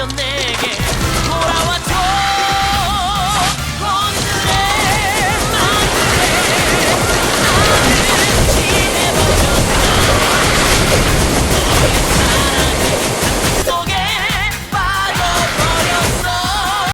걸렸네.